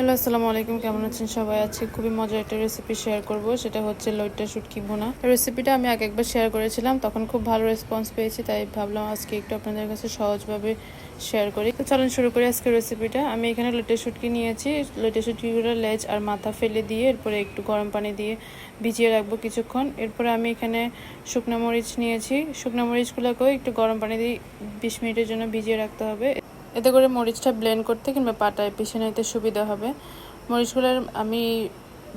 Hello, আসসালামু আলাইকুম। কেমন আছেন সবাই? আছে খুবই মজার একটা রেসিপি শেয়ার করব। সেটা হচ্ছে লইট্টা শুটকি ভুনা। রেসিপিটা আমি আগে একবার শেয়ার করেছিলাম, তখন খুব ভালো রেসপন্স পেয়েছি, তাই ভাবলাম আজকে একটু আপনাদের কাছে সহজভাবে শেয়ার করি। তো চলুন শুরু করি আজকে রেসিপিটা আমি এখানে লইট্টা শুটকি নিয়েছি। লইট্টা শুটকিগুলো লেজ আর মাথা ফেলে দিয়ে, এরপরে একটু গরম পানি দিয়ে ভিজিয়ে রাখব কিছুক্ষণ। এরপরে আমি এখানে শুকনো মরিচ নিয়েছি। শুকনো মরিচগুলোকেও একটু গরম পানি দিয়ে বিশ মিনিটের জন্য ভিজিয়ে রাখতে হবে। এতে করে মরিচটা ব্লেন্ড করতে কিংবা পাটায় পিষে নিতে সুবিধা হবে। মরিচগুলোর আমি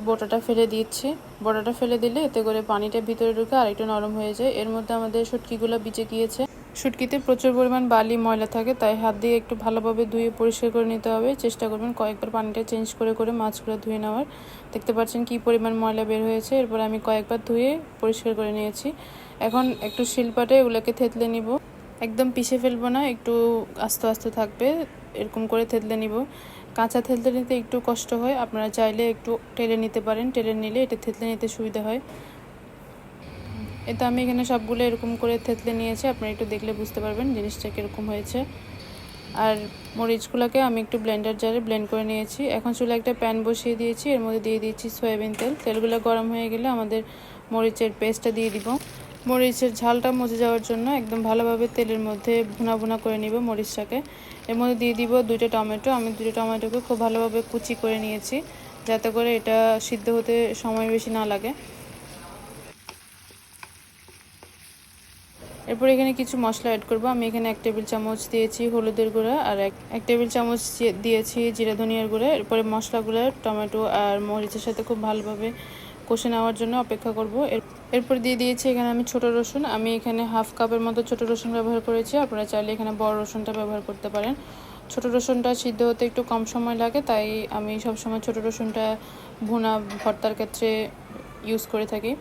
বোটাটা ফেলে দিচ্ছি। বোটাটা ফেলে দিলে এতে করে পানিটা ভিতরে ঢুকে আর একটু নরম হয়ে যায়। এর মধ্যে আমাদের শুটকিগুলো বিচে গিয়েছে। শুটকিতে প্রচুর পরিমাণ বালি, ময়লা থাকে, তাই হাত দিয়ে একটু ভালোভাবে ধুয়ে পরিষ্কার করে নিতে হবে। চেষ্টা করবেন কয়েকবার পানিটা চেঞ্জ করে করে মাছগুলো ধুয়ে নেওয়ার। দেখতে পাচ্ছেন কি পরিমাণ ময়লা বের হয়েছে। এরপর আমি কয়েকবার ধুয়ে পরিষ্কার করে নিয়েছি। এখন একটু শিলপাটে এগুলোকে থেতলে নিব। একদম পিষে ফেলব না, একটু আস্তে আস্তে থাকবে, এরকম করে থেতলে নিব। কাঁচা থেতলে নিতে একটু কষ্ট হয়, আপনারা চাইলে একটু টেলে নিতে পারেন, টেলে নিলে এটা থেতলে নিতে সুবিধা হয়। এটা আমি এখানে সবগুলো এরকম করে থেতলে নিয়েছি, আপনারা একটু দেখলে বুঝতে পারবেন জিনিসটা কীরকম হয়েছে। আর মরিচগুলোকে আমি একটু ব্লেন্ডার জারে ব্লেন্ড করে নিয়েছি। এখন চুলে একটা প্যান বসিয়ে দিয়েছি, এর মধ্যে দিয়ে দিয়েছি সয়াবিন তেল। তেলগুলো গরম হয়ে গেলে আমাদের মরিচের পেস্টটা দিয়ে দিব। মরিচের ঝালটা মজে যাওয়ার জন্য একদম ভালোভাবে তেলের মধ্যে ভুনা ভুনা করে নিব মরিচটাকে। এর মধ্যে দিয়ে দিব দুইটা টমেটো। আমি দুটো টমেটোকে খুব ভালোভাবে কুচি করে নিয়েছি যাতে করে এটা সিদ্ধ হতে সময় বেশি না লাগে। এরপর এখানে কিছু মশলা অ্যাড করব। আমি এখানে এক টেবিল চামচ দিয়েছি হলুদের গুঁড়া আর এক এক টেবিল চামচ দিয়েছি জিরা ধনিয়ার গুঁড়া। এরপরে মশলাগুলো টমেটো আর মরিচের সাথে খুব ভালোভাবে কষে নেওয়ার জন্য অপেক্ষা করব। এরপর দিয়ে দিয়েছি এখানে আমি ছোট রসুন। আমি এখানে হাফ কাপের মতো ছোট রসুন ব্যবহার করেছি। আপনারা চাইলে এখানে বড় রসুনটা ব্যবহার করতে পারেন। ছোট রসুনটা সিদ্ধ হতে একটু কম সময় লাগে, তাই আমি সবসময় ছোট রসুনটা ভুনা ভর্তার ক্ষেত্রে ইউজ করে থাকি।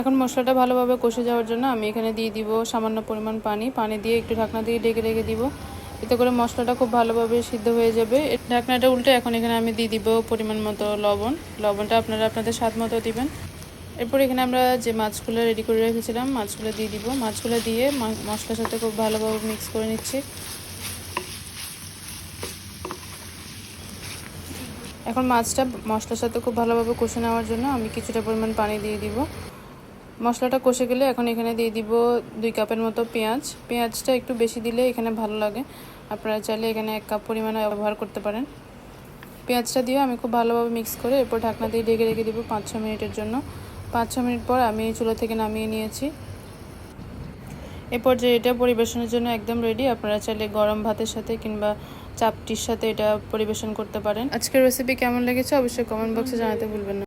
এখন মশলাটা ভালোভাবে কষে যাওয়ার জন্য আমি এখানে দিয়ে দিব সামান্য পরিমাণ পানি। পানি দিয়ে একটু ঢাকনা দিয়ে ডেকে রেখে দিব। এতে করে মশলাটা খুব ভালোভাবে সিদ্ধ হয়ে যাবে। ঢাকনাটা উল্টে এখন এখানে আমি দিয়ে দিব পরিমাণ মতো লবণ। লবণটা আপনারা আপনাদের স্বাদ মতো দিবেন। এরপর এখানে আমরা যে মাছগুলো রেডি করে রেখেছিলাম, মাছগুলো দিয়ে দিব। মাছগুলো দিয়ে মশলার সাথে খুব ভালোভাবে মিক্স করে নিচ্ছি। এখন মাছটা মশলার সাথে খুব ভালোভাবে কষে নেওয়ার জন্য আমি কিছুটা পরিমাণ পানি দিয়ে দিব। মশলাটা কষে গেলে এখন এখানে দিয়ে দিব দুই কাপের মতো পেঁয়াজ। পেঁয়াজটা একটু বেশি দিলে এখানে ভালো লাগে। আপনারা চাইলে এখানে এক কাপ পরিমাণে ব্যবহার করতে পারেন। পেঁয়াজটা দিয়ে আমি খুব ভালোভাবে মিক্স করে এরপর ঢাকনা দিয়ে ঢেকে রেখে দিব পাঁচ ছ মিনিটের জন্য। পাঁচ ছ মিনিট পর আমি চুলা থেকে নামিয়ে নিয়েছি। এরপর যে এটা পরিবেশনের জন্য একদম রেডি আপনারা চাইলে গরম ভাতের সাথে কিংবা চাপটির সাথে এটা পরিবেশন করতে পারেন। আজকের রেসিপি কেমন লেগেছে অবশ্যই কমেন্ট বক্সে জানাতে ভুলবেন না।